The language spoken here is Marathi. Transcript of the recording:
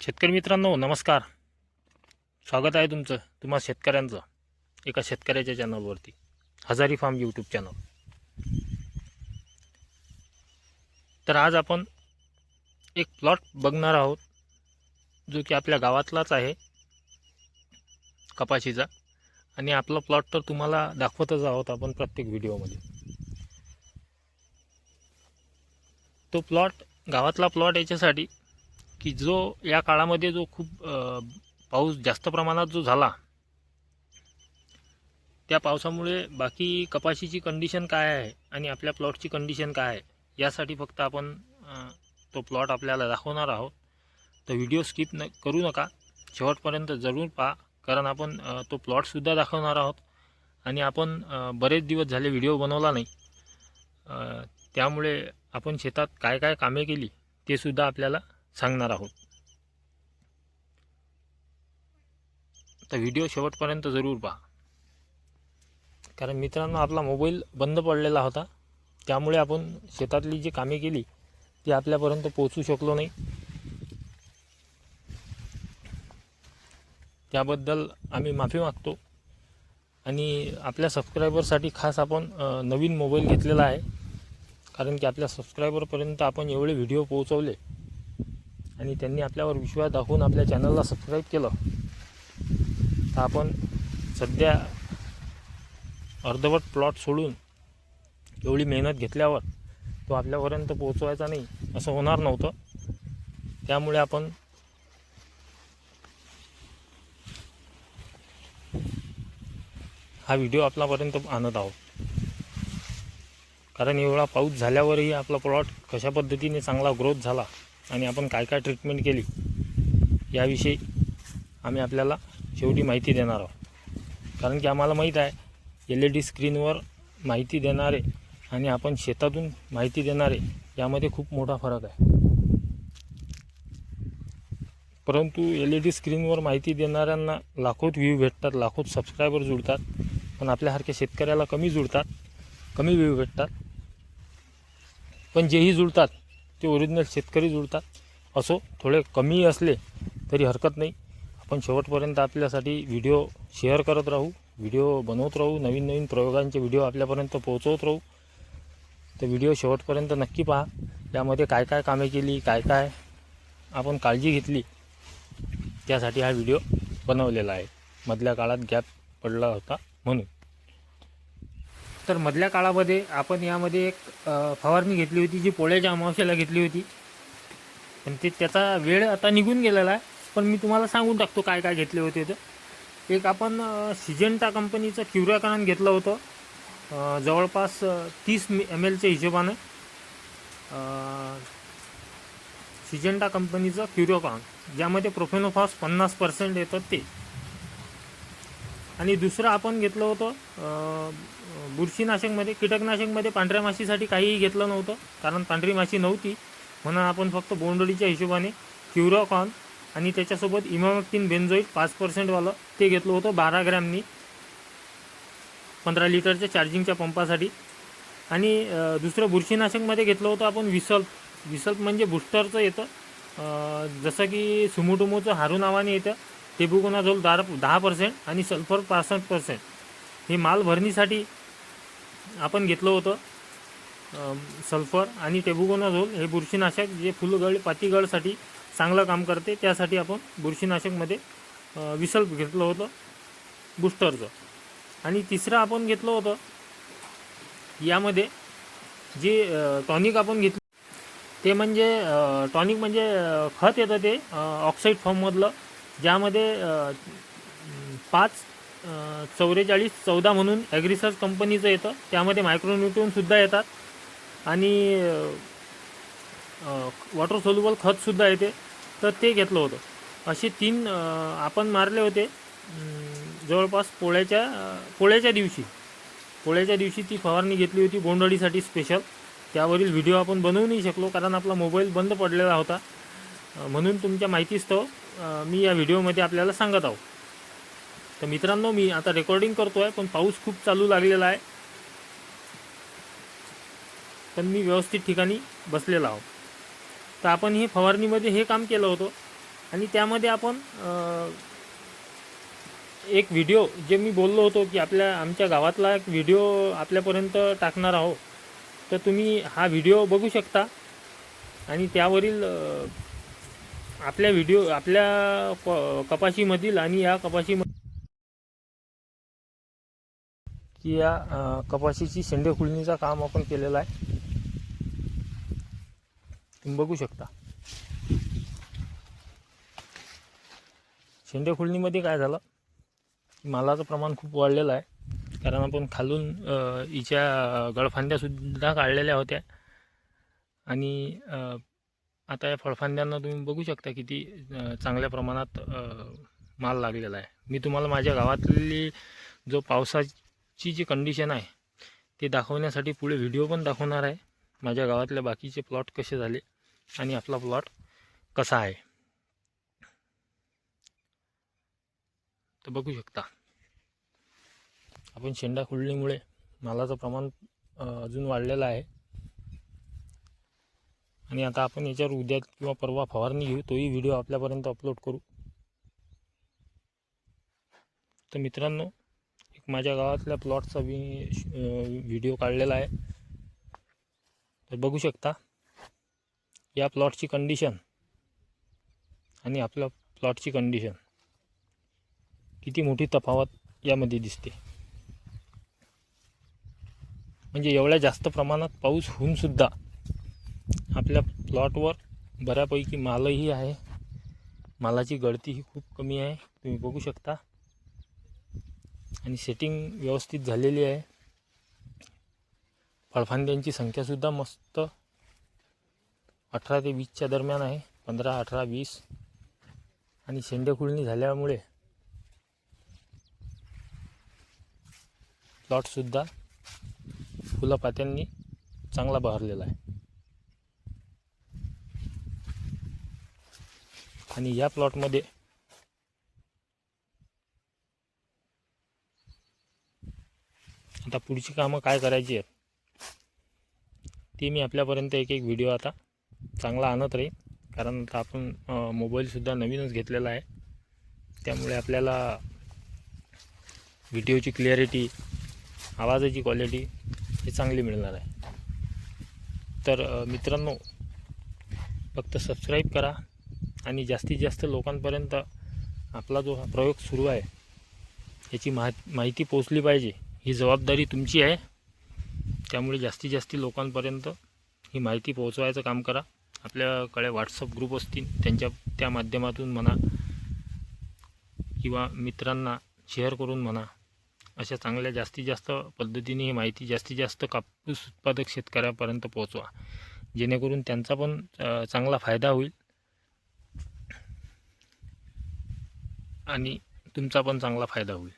शेतकरी मित्रांनो नमस्कार. स्वागत आहे तुमचं तुम्हा शेतकऱ्यांचं एका शेतकऱ्याच्या चॅनलवरती हजारी फार्म यूट्यूब चॅनल. तर आज आपण एक प्लॉट बघणार आहोत जो की आपल्या गावातलाच आहे कपाशीचा. आणि आपला प्लॉट तर तुम्हाला दाखवतच आहोत आपण प्रत्येक व्हिडिओमध्ये. तो प्लॉट गावातला प्लॉट याच्यासाठी की जो या काळामध्ये जो खूप पाऊस जास्त प्रमाणात जो झाला त्या पावसामुळे बाकी कपाशीची कंडिशन काय आहे आणि आपल्या प्लॉटची कंडिशन काय आहे यासाठी फक्त आपण तो प्लॉट आपल्याला दाखवणार आहोत. तर व्हिडिओ स्किप न करू नका. शेवटपर्यंत जरूर पहा कारण आपण तो प्लॉटसुद्धा दाखवणार आहोत. आणि आपण बरेच दिवस झाले व्हिडिओ बनवला नाही. त्यामुळे आपण शेतात काय काय कामे केली ते सुद्धा आपल्याला सांगणार आहोत. तर व्हिडिओ शेवटपर्यंत जरूर पहा. कारण मित्रांनो आपला मोबाईल बंद पडलेला होता. त्यामुळे आपण शेतातली जी कामे केली ती आपल्यापर्यंत पोचू शकलो नाही. त्याबद्दल आम्ही माफी मागतो. आणि आपल्या सबस्क्रायबरसाठी खास आपण नवीन मोबाईल घेतलेला आहे. कारण की आपल्या सबस्क्रायबरपर्यंत आपण एवढे व्हिडिओ पोहोचवले. आणि त्यांनी आपल्यावर विश्वास दाखवून आपल्या चॅनलला सबस्क्राईब केलं. तर आपण सध्या अर्धवट प्लॉट सोडून एवढी मेहनत घेतल्यावर तो आपल्यापर्यंत पोहोचवायचा नाही असं होणार नव्हतं. त्यामुळे आपण हा व्हिडिओ आपल्यापर्यंत आणत आहोत. कारण एवढा पाऊस झाल्यावरही आपला प्लॉट कशा पद्धतीने चांगला ग्रोथ झाला आणि आपण काय काय ट्रीटमेंट केली याविषयी आम्ही आपल्याला शेवटी माहिती देणार आहोत. कारण की आम्हाला माहीत आहे एल ई डी स्क्रीनवर माहिती देणारे आणि आपण शेतातून माहिती देणारे यामध्ये खूप मोठा फरक आहे. परंतु एल ई डी स्क्रीनवर माहिती देणाऱ्यांना लाखोत व्ह्यू भेटतात लाखोत सबस्क्रायबर जुळतात पण आपल्यासारख्या शेतकऱ्याला कमी जुळतात कमी व्ह्यू भेटतात. पण जेही जुळतात ते ओरिजिनल शेतकरी जुळतात. असो थोडे कमी असले तरी हरकत नाही. आपण शेवटपर्यंत आपल्यासाठी व्हिडिओ शेअर करत राहू व्हिडिओ बनवत राहू नवीन नवीन प्रयोगांचे व्हिडिओ आपल्यापर्यंत पोहोचवत राहू. तर व्हिडिओ शेवटपर्यंत नक्की पहा. यामध्ये काय काय कामे केली काय काय आपण काळजी घेतली त्यासाठी हा व्हिडिओ बनवलेला आहे. मधल्या काळात गॅप पडला होता म्हणून. तर मधल्या काळामध्ये आपण यामध्ये एक फवारणी घेतली होती जी पोळ्याच्या अमावश्याला घेतली होती. पण ते त्याचा वेळ आता निघून गेलेला आहे. पण मी तुम्हाला सांगून टाकतो काय काय घेतले होते तर एक आपण सिजेंटा कंपनीचं क्युराकरण घेतलं होतं. जवळपास तीस एम एलच्या हिशोबानं सिजेंटा कंपनीचं क्युरोकॉन ज्यामध्ये प्रोफेनोफॉस पन्नास पर्सेंट येतं ते. आणि दुसरं आपण घेतलं होतं बुरशीनाशकमध्ये कीटकनाशकमध्ये पांढऱ्या माशीसाठी काहीही घेतलं नव्हतं. कारण पांढरी माशी नव्हती. म्हणून आपण फक्त बोंडळीच्या हिशोबाने क्युरोकॉन आणि त्याच्यासोबत इमामॅक्टिन बेन्झोईट पाच पर्सेंटवालं ते घेतलं होतं बारा ग्रॅमनी. पंधरा लिटरच्या चार्जिंगच्या पंपासाठी. आणि दुसरं बुरशीनाशकमध्ये घेतलं होतं आपण विसल्प. विसल्प म्हणजे बुस्टरचं येतं. जसं की सुमुटुमोचं हारू नावाने येतं. टेबुकोनाझोल दहा दहा पर्सेंट आणि सल्फर पासष्ट पर्सेंट. हे माल भरणीसाठी आपण घेतलं होतं सल्फर आणि टेबुगोनाझोल हे बुरशीनाशक जे फुलगळ पातीगळसाठी चांगलं काम करते त्यासाठी आपण बुरशीनाशकमध्ये विसल्प घेतलं होतं बुस्टरचं. आणि तिसरं आपण घेतलं होतं यामध्ये जे टॉनिक आपण घेतलं ते म्हणजे टॉनिक म्हणजे खत येतं ते ऑक्साईड फॉर्ममधलं ज्यामध्ये पाच चौवेचाळीस चौदा म्हणून ॲग्रिसस कंपनीचं येतं. त्यामध्ये मायक्रोन्यूट्रॉनसुद्धा येतात. आणि वॉटर सोल्युबल खतसुद्धा येते. तर ते घेतलं होतं. असे तीन आपण मारले होते. जवळपास पोळ्याच्या पोळ्याच्या दिवशी. पोळ्याच्या दिवशी ती फवारणी घेतली होती बोंडअळीसाठी स्पेशल त्यावरील व्हिडिओ आपण बनवू नाही शकलो कारण आपला मोबाईल बंद पडलेला होता. म्हणून तुमच्या माहितीस्तव मी या व्हिडिओमध्ये आपल्याला सांगत आहो तर मित्रांनो मी आता रेकॉर्डिंग करतो आहे पण पाऊस खूप चालू लागलेला आहे. पण मी व्यवस्थित ठिकाणी बसलेला आहो तर आपण हे फवारणीमध्ये हे काम केलं होतं. आणि त्यामध्ये आपण एक व्हिडिओ जे मी बोललो होतो की आपल्या आमच्या गावातला एक व्हिडिओ आपल्यापर्यंत टाकणार आहो तर तुम्ही हा व्हिडिओ बघू शकता. आणि त्यावरील आपल्या व्हिडिओ आपल्या क- कपाशीमधील आणि या कपाशीमधील की या कपाशीची शेंडे खुळणीचा काम आपण केलेलं आहे. तुम्ही बघू शकता. शेंडे खुळणीमध्ये काय झालं? मालाचं प्रमाण खूप वाढलेलं आहे. कारण आपण खालून हिच्या गळफांद्यासुद्धा काढलेल्या होत्या. आणि आता या फळफांद्यांना तुम्ही बघू शकता किती चांगल्या प्रमाणात माल लागलेला आहे. मी तुम्हाला माझ्या गावातली जो पावसाची ची जी कंडिशन आहे ते दाखवण्यासाठी पुढे व्हिडिओ पण दाखवणार आहे. माझ्या गावातल्या बाकीचे प्लॉट कसे झाले आणि आपला प्लॉट कसा आहे. तर बघू शकता. आपण शेंडा खुडलीमुळे मालाचं प्रमाण अजून वाढलेलं आहे. आणि आता आपण याच्यावर उद्या किंवा परवा फवारणी घेऊ तोही व्हिडिओ आपल्यापर्यंत अपलोड करू. तर मित्रांनो माझ्या गावातल्या प्लॉटचा मी व्हिडिओ काढलेला आहे. तर बघू शकता या प्लॉटची कंडिशन आणि आपल्या प्लॉटची कंडिशन किती मोठी तफावत यामध्ये दिसते. म्हणजे एवढ्या जास्त प्रमाणात पाऊस होऊनसुद्धा आपल्या प्लॉटवर बऱ्यापैकी मालही आहे. मालाची गळतीही खूप कमी आहे. तुम्ही बघू शकता. आणि सेटिंग व्यवस्थित झालेली आहे. फळफांद्यांची संख्यासुद्धा मस्त अठरा ते वीसच्या दरम्यान आहे. पंधरा अठरा वीस. आणि शेंडेखुळणी झाल्यामुळे प्लॉटसुद्धा फुलपात्यांनी चांगला बहरलेला आहे. आणि या प्लॉटमध्ये आता पुढची कामं काय करायची आहेत? ती मी आपल्यापर्यंत एक एक व्हिडिओ आता चांगला आणत राहील कारण आता आपण मोबाईलसुद्धा नवीनच घेतलेला आहे. त्यामुळे आपल्याला व्हिडिओची क्लिअरिटी आवाजाची क्वालिटी ही चांगली मिळणार आहे. तर मित्रांनो फक्त सबस्क्राईब करा आणि जास्तीत जास्त लोकांपर्यंत आपला जो हा प्रयोग सुरू आहे याची मा माहिती पोचली पाहिजे. ही जबाबदारी तुमची आहे. त्यामुळे जास्तीत जास्त लोकांपर्यंत ही माहिती पोहोचवायचं काम करा. आपल्याकडे व्हॉट्सअप ग्रुप असतील त्यांच्या त्या माध्यमातून म्हणा किंवा मित्रांना शेअर करून म्हणा. अशा चांगल्या जास्तीत जास्त पद्धतीने ही माहिती जास्तीत जास्त कापूस उत्पादक शेतकऱ्यापर्यंत पोहोचवा. जेणेकरून त्यांचा पण चांगला फायदा होईल. आणि तुमचा पण चांगला फायदा होईल.